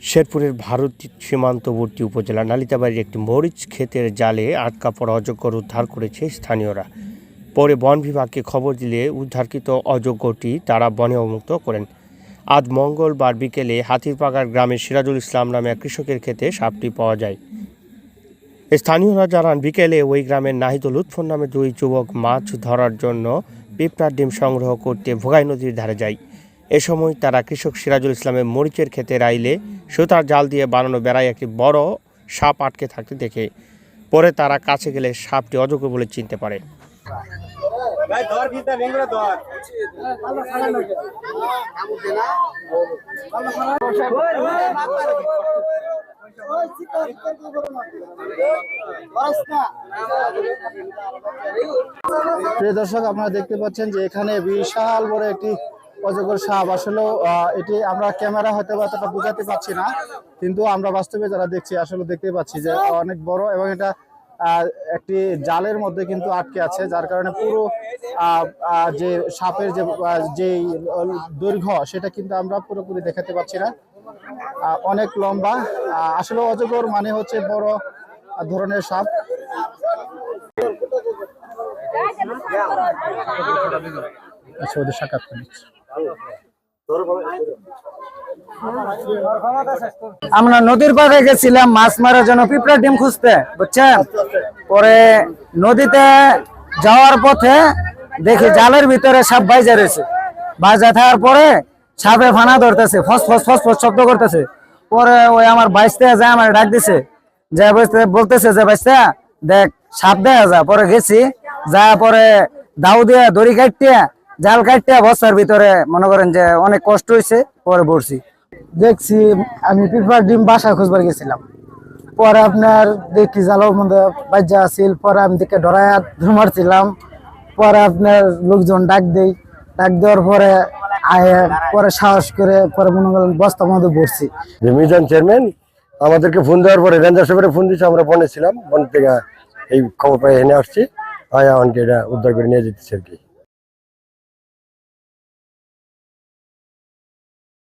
শেরপুরের ভারত সীমান্তবর্তী উপজেলা নালিতাবাড়ির একটি মরিচ ক্ষেতের জালে আটকা পড়া অজগর উদ্ধার করেছে স্থানীয়রা। পরে বন বিভাগকে খবর দিলে উদ্ধারকৃত অযোগ্যটি তারা বনে অবমুক্ত করেন। আজ মঙ্গলবার বিকেলে হাতিরপাগার গ্রামের সিরাজুল ইসলাম নামে এক কৃষকের ক্ষেতে সাপটি পাওয়া যায়। স্থানীয়রা জানান, বিকেলে ওই গ্রামের নাহিদুল লুৎফর নামে দুই যুবক মাছ ধরার জন্য পিঁপড়ার ডিম সংগ্রহ করতে ভোগাই নদীর ধারে যায়। এ সময় তারা কৃষক সিরাজুল ইসলামের মরিচের ক্ষেতে রাইলে সুতার জাল দিয়ে বানানো বেড়ায় একটি বড় সাপ আটকে থাকতে দেখে। পরে তারা কাছে গেলে সাপটি অযোগ্য বলে চিনতে পারে। দর্শক আপনারা দেখতে পাচ্ছেন যে এখানে বিশাল বড় একটি অজগর সাপ, আসলে এটি আমরা ক্যামেরা হয়তো এতটা বোঝাতে পারছি না, কিন্তু আমরা বাস্তবে যারা দেখছি, আসলে দেখতে পাচ্ছি যে অনেক বড় এবং এটা একটি জালের মধ্যে কিন্তু আটকে আছে, যার কারণে পুরো যে সাপের যে যেই দৈর্ঘ্য, সেটা কিন্তু আমরা পুরোপুরি দেখাতে পাচ্ছি না অনেক লম্বা আসলে অজগর মানে হচ্ছে বড় ধরনের সাপ আচ্ছা ওদের সাক্ষাৎ। আমরা নদীর পাড়ে গেছিলাম, মাছ মারার জন্য পিঁপড়া ডিম খুঁজতে, বুঝছেন? পরে নদীতে যাওয়ার পথে দেখি জালের ভিতরে সাপ বাইজা রয়েছে। বাইজা থাকার পরে সাপে ফানা ধরতেছে, ফস ফস ফস ফস শব্দ করতেছে। পরে ওই আমার বাইসতে যায়, আমার ডাক দিছে। যে বলতে- বলতেছে যে বাইসতে দেখ, সাপ দেখা যা। পরে গেছি যা পরে দাউ দিয়ে দড়ি কাটতে জাল কাটতে বস্তার ভিতরে মনে করেন যে অনেক কষ্ট হয়েছে পরে পড়ছি দেখছি আমি পিঁপড়ার ডিম বাসা খুঁজবার গেছিলাম। পরে আপনার দেখি জালের মধ্যে বাজ্যা আছিল পরে আমি দেখে ডরায় ধুর মারছিলাম। পরে আপনার লোকজন ডাক দেই ডাক দেওয়ার পরে আয় পরে সাহস করে পরে মনে করেন বস্তার মধ্যে বসছি যে মিজান চেয়ারম্যান আমাদেরকে ফোন দেওয়ার পরে রেঞ্জার সাহেবের ফোন দিয়েছে আমরা বনে ছিলাম। বন থেকে এই খবর পেয়ে এনে আসছি। আয়া অনকে এটা উদ্ধার করে নিয়ে যেতেছি আর কি।